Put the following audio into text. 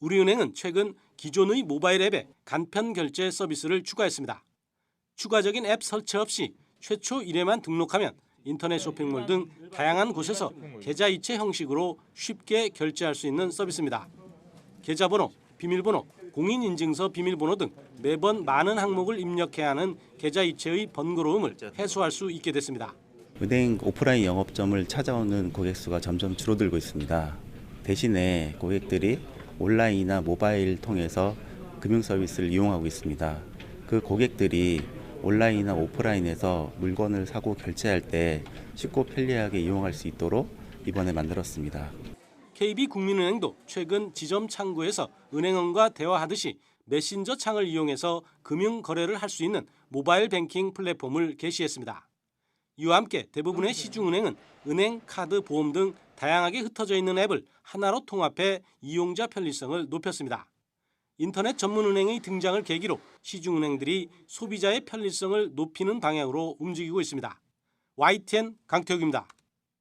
우리은행은 최근 기존의 모바일 앱에 간편 결제 서비스를 추가했습니다. 추가적인 앱 설치 없이 최초 1회만 등록하면 인터넷 쇼핑몰 등 다양한 곳에서 계좌 이체 형식으로 쉽게 결제할 수 있는 서비스입니다. 계좌번호, 비밀번호, 공인인증서 비밀번호 등 매번 많은 항목을 입력해야 하는 계좌 이체의 번거로움을 해소할 수 있게 됐습니다. 은행 오프라인 영업점을 찾아오는 고객 수가 점점 줄어들고 있습니다. 대신에 고객들이 온라인이나 모바일 통해서 금융 서비스를 이용하고 있습니다. 그 고객들이 온라인이나 오프라인에서 물건을 사고 결제할 때 쉽고 편리하게 이용할 수 있도록 이번에 만들었습니다. KB국민은행도 최근 지점 창구에서 은행원과 대화하듯이 메신저 창을 이용해서 금융 거래를 할 수 있는 모바일 뱅킹 플랫폼을 개시했습니다. 이와 함께 대부분의 시중은행은 은행, 카드, 보험 등 다양하게 흩어져 있는 앱을 하나로 통합해 이용자 편리성을 높였습니다. 인터넷 전문 은행의 등장을 계기로 시중은행들이 소비자의 편리성을 높이는 방향으로 움직이고 있습니다. YTN 강태욱입니다.